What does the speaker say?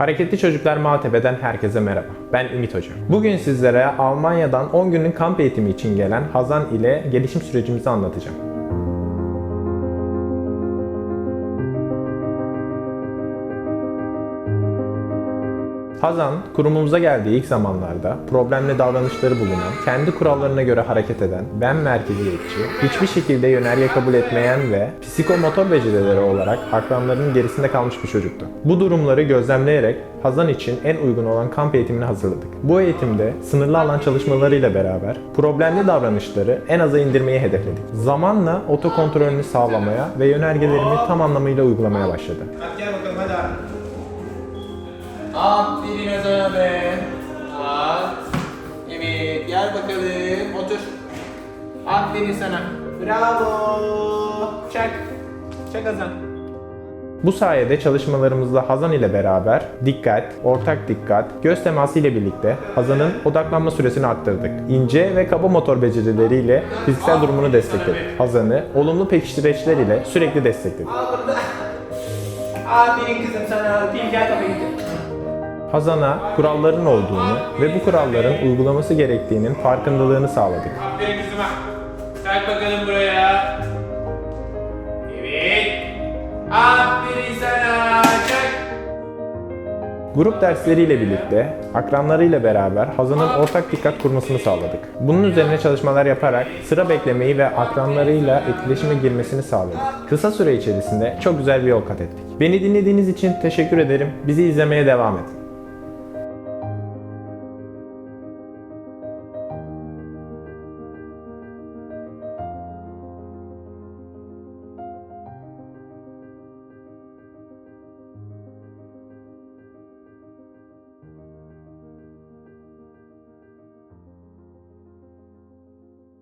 Hareketli Çocuklar Maltepe'den herkese merhaba. Ben Ümit Hoca. Bugün sizlere Almanya'dan 10 günlük kamp eğitimi için gelen Hazan ile gelişim sürecimizi anlatacağım. Hazan, kurumumuza geldiği ilk zamanlarda problemli davranışları bulunan, kendi kurallarına göre hareket eden, ben merkeziyetçi, hiçbir şekilde yönerge kabul etmeyen ve psikomotor becerileri olarak akranlarının gerisinde kalmış bir çocuktu. Bu durumları gözlemleyerek Hazan için en uygun olan kamp eğitimini hazırladık. Bu eğitimde sınırlı alan çalışmalarıyla beraber problemli davranışları en aza indirmeyi hedefledik. Zamanla otokontrolünü sağlamaya ve yönergelerimi tam anlamıyla uygulamaya başladı. Hadi gel bakalım hadi abi. Aferin Ozan be. At. Evet gel bakalım otur. Aferin sana. Bravo. Çak. Çak Hasan. Bu sayede çalışmalarımızda Hazan ile beraber dikkat, ortak dikkat, göz teması ile birlikte Hazan'ın odaklanma süresini arttırdık. İnce ve kaba motor becerileriyle fiziksel durumunu destekledik. Hazan'ı olumlu pekiştireçler ile sürekli destekledik. Aferin kızım sana. Gel tabii. Hazan'a kuralların olduğunu ve bu kuralların uygulaması gerektiğinin farkındalığını sağladık. Aferin kızıma. Çak bakalım buraya. Evet. Aferin sana. Çak. Grup dersleriyle birlikte akranlarıyla beraber Hazan'ın ortak dikkat kurmasını sağladık. Bunun üzerine çalışmalar yaparak sıra beklemeyi ve akranlarıyla etkileşime girmesini sağladık. Kısa süre içerisinde çok güzel bir yol kat ettik. Beni dinlediğiniz için teşekkür ederim. Bizi izlemeye devam edin.